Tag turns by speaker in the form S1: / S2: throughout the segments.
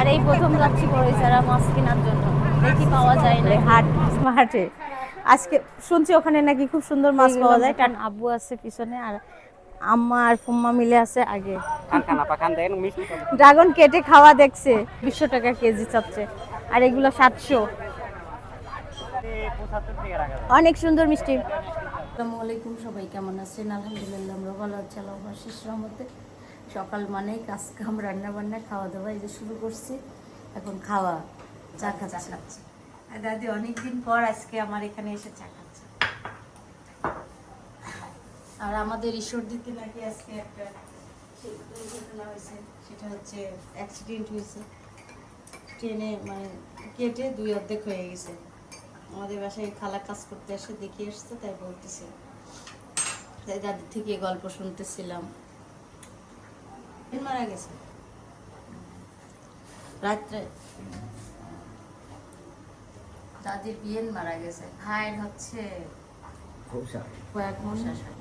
S1: আর এই প্রথম যাচ্ছি বড়ইছাড়া মাছ কেনার জন্য। দেখি পাওয়া যায় না
S2: হাট মাঠে। আজকে শুনছি ওখানে নাকি খুব সুন্দর মাছ পাওয়া যায়।
S1: কারণ আব্বু আছে পিছনে আর আম্মা আর ফুম্মা মিলে আছে আগে।
S2: ড্রাগন কেটে খাওয়া দেখছে। বিশশো টাকা কেজি চাচ্ছে। আর এগুলো সাতশো। অনেক সুন্দর মিষ্টি।
S1: আসসালামু আলাইকুম সবাই কেমন আছেন? আলহামদুলিল্লাহ আমরা ভালো আছি আল্লাহ শেষ রহমতে। সকাল মানেই কাজ কাম রান্না বান্না খাওয়া দাওয়া এই যে শুরু করছি। এখন খাওয়া চা খাচ্ছি।
S2: আর দাদি অনেকদিন পর আজকে আমার এখানে এসে চা খাচ্ছে।
S1: আর আমাদের ঈশ্বর দিতে নাকি আজকে একটা দুর্ঘটনা হয়েছে সেটা হচ্ছে অ্যাক্সিডেন্ট হয়েছে। ট্রেনে মানে কেটে দুই অর্ধেক হয়ে গেছে। আমাদের বাসায় খালা কাজ করতে এসে দেখে এসছে তাই বলতেছে তাই দাদির থেকে গল্প শুনতেছিলাম। মারা গেছে। রাত্রে দাদির বিয়েন মারা গেছে। ভাইয়ের হচ্ছে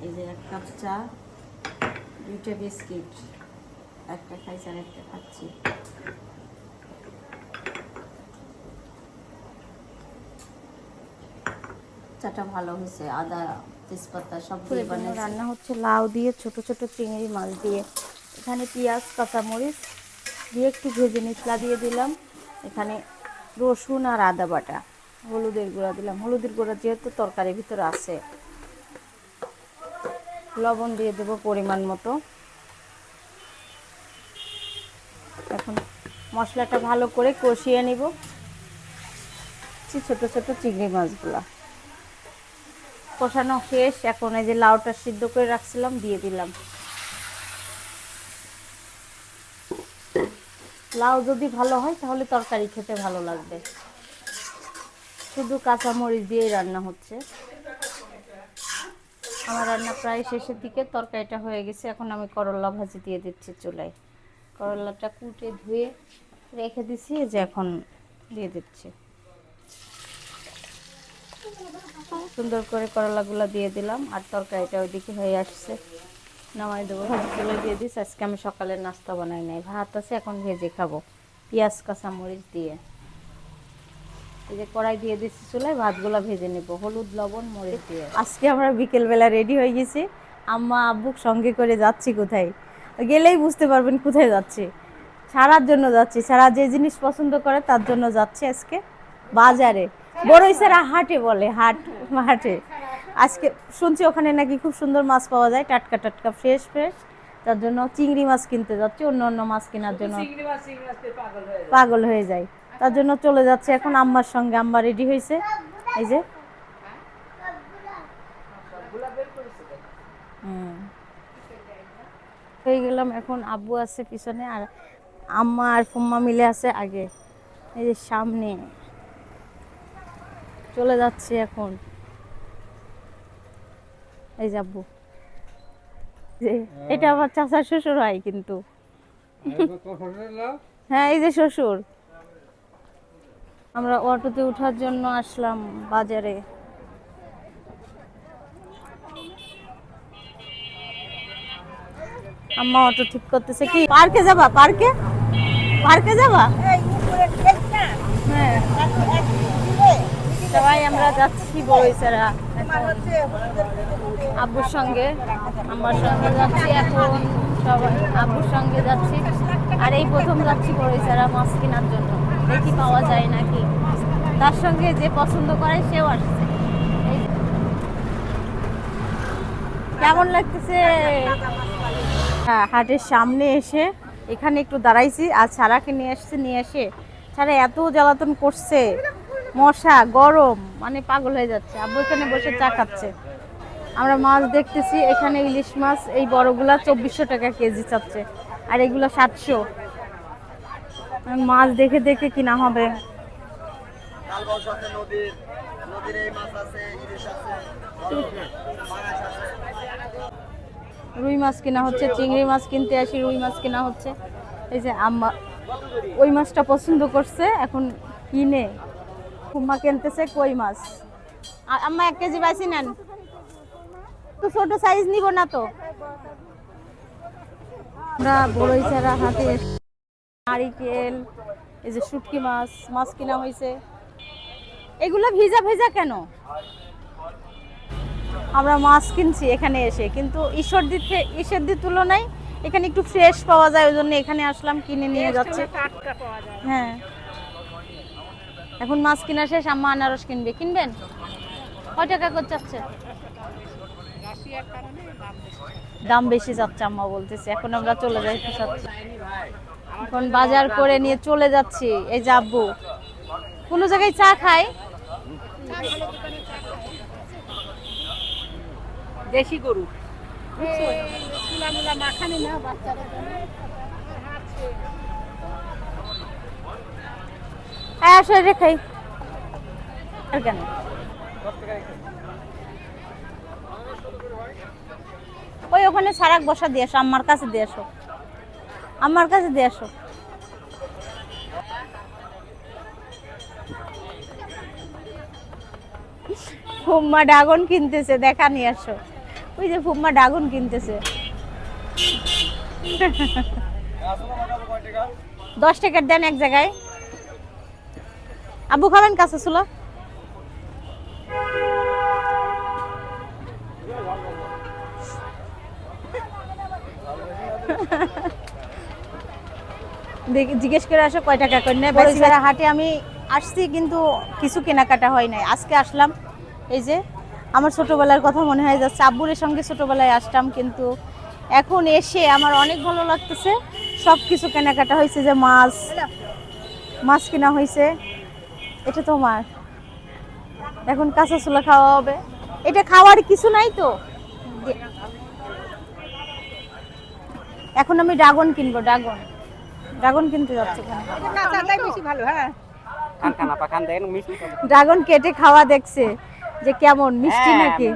S1: এই যে এক কাপ চা দুইটা বিস্কিট একটা খাইছি আর একটা খাচ্ছি। চাটা ভালো হয়েছে আদা তেজপাতা সব দিয়ে
S2: রান্না হচ্ছে লাউ দিয়ে ছোট ছোট চিংড়ি মাছ দিয়ে। এখানে পেঁয়াজ, কাঁচামরিচ দিয়ে একটু ভেজে মশলা দিয়ে দিলাম। এখানে রসুন আর আদা বাটা, হলুদের গুঁড়া দিলাম। হলুদের গুঁড়া যেহেতু তরকারির ভিতরে আছে, লবণ দিয়ে দেবো পরিমাণ মতো। এখন মশলাটা ভালো করে কষিয়ে নিব ছোট ছোট চিংড়ি মাছগুলা। কষানো শেষ, এখন এই যে লাউটা সিদ্ধ করে রাখছিলাম, দিয়ে দিলাম। লাউ যদি ভালো হয়, তাহলে তরকারি খেতে ভালো লাগবে। শুধু কাঁচামরিচ দিয়েই রান্না হচ্ছে। আমার রান্না প্রায় শেষের দিকে, তরকারিটা হয়ে গেছে। এখন আমি করলা ভাজি দিয়ে দিচ্ছি চুলায়। করলাটা কুটে ধুয়ে রেখে দিছি যে এখন দিয়ে দিচ্ছি। সুন্দর করে করলাগুলো দিয়ে দিলাম, আর তরকারিটা ওইদিকে হয়ে আসছে। নামাই দেবো। ভাজি তুলে দিয়ে দিস, আজকে আমি সকালের নাস্তা বানাই নাই। ভাত আছে, এখন ভেজে খাব। পেঁয়াজ কাঁচা মরিচ দিয়ে। এই যে কড়াই দিয়ে দিচ্ছি চুলায়, ভাতগুলো ভেজে নেব। হলুদ, লবণ, মরিচ দিয়ে। আজকে আমরা বিকেলবেলা রেডি হয়ে গেছি। আম্মা আব্বুক সঙ্গে করে যাচ্ছি কোথায়? গেলেই বুঝতে পারবেন কোথায় যাচ্ছি। ছাড়ার জন্য যাচ্ছি। ছাড়া যে জিনিস পছন্দ করে, তার জন্য যাচ্ছি আজকে বাজারে। বড়ইসারা হাটে বলে, হাট হাটে আজকে শুনছি ওখানে নাকি খুব সুন্দর মাছ পাওয়া যায় টাটকা টাটকা ফ্রেশ ফ্রেশ তার জন্য চিংড়ি মাছ কিনতে যাচ্ছি অন্য অন্য মাছ কেনার জন্য। পাগল হয়ে যায়। তার জন্য চলে যাচ্ছে এখন আম্মার সঙ্গে আম্মা রেডি হয়েছে। এই যে। হয়ে গেলাম এখন আব্বু আছে পিছনে আর আম্মা আর ফুম্মা মিলে আছে আগে। এই যে সামনে। চলে যাচ্ছি এখন। এই যাব। যে এটা আমার চাচার শ্বশুর হয় কিন্তু। হ্যাঁ এই যে শ্বশুর। আমরা অটোতে ওঠার জন্য আসলাম বাজারে। আম্মা অটো ঠিক করতেছে কি? পার্কে যাবা পার্কে? পার্কে যাবা? হ্যাঁ। সবাই আমরা যাচ্ছি বড়ইছাড়া আব্বুর সঙ্গে। আমার সঙ্গে যাচ্ছি এখন সবাই আব্বুর সঙ্গে যাচ্ছি। আর এই প্রথম যাচ্ছি বড়ইছাড়া মাছ কেনার জন্য। দেখি পাওয়া যায় নাকি? তার সঙ্গে যে পছন্দ করে সেও আসছে। কেমন লাগতেছে? হ্যাঁ হাটের সামনে এসে এখানে একটু দাঁড়াইছি আর ছাড়াকে নিয়ে আসছে, নিয়ে এসে। ছাড়া এত জ্বালাতন করছে। মশা, গরম মানে পাগল হয়ে যাচ্ছে। আব্বু এখানে বসে চা খাচ্ছে। আমরা মাছ দেখতেছি, এখানে ইলিশ মাছ, এই বড়গুলা চব্বিশশো টাকা কেজি চাচ্ছে, আর এগুলো সাতশো। মাছ দেখে দেখে কিনা হবে। রুই মাছ কিনা হচ্ছে, চিংড়ি মাছ কিনতে আসি, রুই মাছ কিনা হচ্ছে। এই যে আম্মা, ওই মাছটা পছন্দ করছে, এখন কিনে। খুম্মা কিনতেছে কই মাছ? আম্মা এক কেজি বাইসি নেন। তো ছোট সাইজ নিব না তো? আমরা বড়ই চারা হাতে নারিকেল এই যে শুটকি মাছ মাছ কিনা হয়েছে এগুলো ভিজা ভেজা কেন? আমরা মাছ কিনছি এখানে এসে কিন্তু ঈশ্বরদীর থে- ঈশ্বরদীর তুলনায় এখানে একটু ফ্রেশ পাওয়া যায় ওই জন্য এখানে আসলাম কিনে নিয়ে যাচ্ছে। হ্যাঁ। এখন মাছ কিনা শেষ আম্মা আনারস কিনবে। কিনবেন? কয় টাকা করে চাচ্ছে দাম বেশি যাচ্ছে আম্মা বলতেছে। এখন আমরা চলে যাই এখন বাজার করে নিয়ে চলে যাচ্ছি। এই যে আব্বু কোনো জায়গায় চা খাই
S3: দেশি গরু। মাখানি না বাচ্চারা
S2: আসো খাই। আর কেন? ওই ওখানে সারাক বসা দিয়ে আসো আমার কাছে দিয়ে আসো। আমার কাছে দিয়ে আসো। ফুম্মা ড্রাগন কিনতেছে, দেখা নিয়ে আসো। ওই যে ফুম্মা ড্রাগন কিনতেছে। দশ টাকার দেন এক জায়গায়। আব্বু খাবেন কাঁচা ছিল? জিজ্ঞেস করে আসো কয় টাকা করে নেয়। হাটে আমি আসছি কিন্তু কিছু কেনাকাটা হয় নাই। আজকে আসলাম, এই যে আমার ছোটবেলার কথা মনে হয় যাচ্ছে আব্বুরের সঙ্গে ছোটবেলায় আসতাম কিন্তু এখন এসে আমার অনেক ভালো লাগতেছে। সব কিছু কেনাকাটা হয়েছে যে মাছ মাছ কেনা হয়েছে। এটা তোমার। এখন কাঁচা ছোলা খাওয়া হবে। এটা খাওয়ার কিছু নাই তো। এখন আমি ড্রাগন কিনবো ড্রাগন। ড্রাগন কিনতে যাচ্ছি
S3: হ্যাঁ
S2: ড্রাগন কেটে খাওয়া দেখছে যে কেমন মিষ্টি
S4: হ্যাঁ,
S2: নাকি?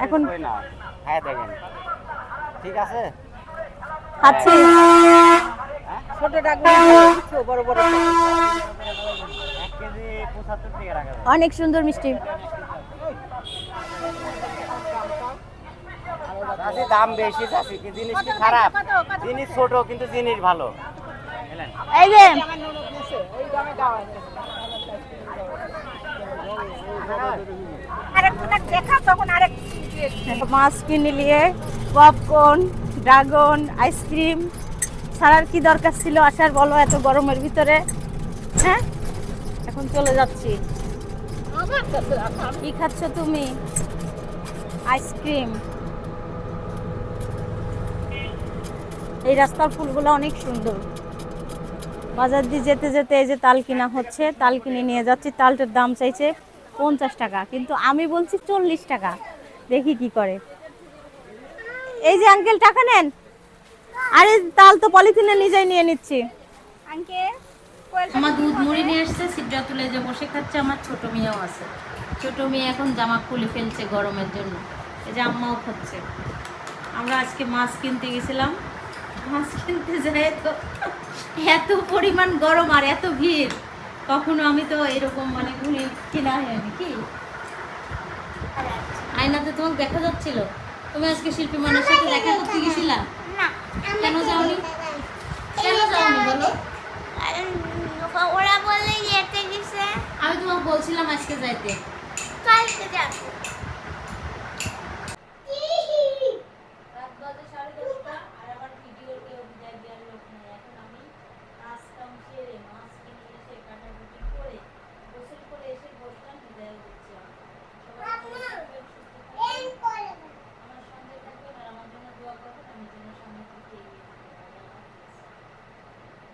S2: এখন-
S4: হ্যাঁ দেখেন। ঠিক আছে?
S2: খাচ্ছি।
S3: ছোট ডাক বড় বড়
S4: এক কেজি পঁচাত্তর টাকা রাখা যাবে
S2: অনেক সুন্দর মিষ্টি।
S4: দাম বেশি কি জিনিস কি খারাপ? জিনিস ছোট কিন্তু জিনিস ভালো?
S2: এই যে। মাছ কিনে নিয়ে পপকর্ন ড্রাগন আইসক্রিম ছাড়ার কি দরকার ছিল? আসার বলো এত গরমের ভিতরে। হ্যাঁ? এখন চলে যাচ্ছি। কি খাচ্ছ তুমি? আইসক্রিম এই রাস্তার ফুলগুলো অনেক সুন্দর। বাজার দিয়ে যেতে যেতে এই যে তাল কিনা হচ্ছে, তাল কিনে নিয়ে যাচ্ছি। তালটার দাম চাইছে পঞ্চাশ টাকা, কিন্তু আমি বলছি চল্লিশ টাকা। দেখি কি করে। এই যে আঙ্কেল টাকা নেন। আরে তাল তো পলিথিনে নিজেই নিয়ে নিচ্ছি।
S3: আঙ্কেল
S2: আমার দুধ মুড়ি নিয়ে এসছে সিদ্ধা তুলে যে বসে খাচ্ছে আমার ছোট মেয়েও আছে ছোট মেয়ে এখন জামা খুলে ফেলছে গরমের জন্য এই যে আম্মাও খাচ্ছে আমরা আজকে মাছ কিনতে গেছিলাম মাছ কিনতে যাই তো এত পরিমাণ গরম আর এত ভিড় কখনো আমি তো এরকম মানে ঘুরে কিনা হয়নি কি আয়নাতে তোমাকে দেখা যাচ্ছিল তুমি আজকে শিল্পী মনের সাথে দেখা করতে গেছিলা কেন যাওনি কেন যাওনি বলো
S5: ওরা বললে যেতে গেছে
S2: আমি তোমাকে বলছিলাম আজকে যাইতে।
S5: কালকে যাব।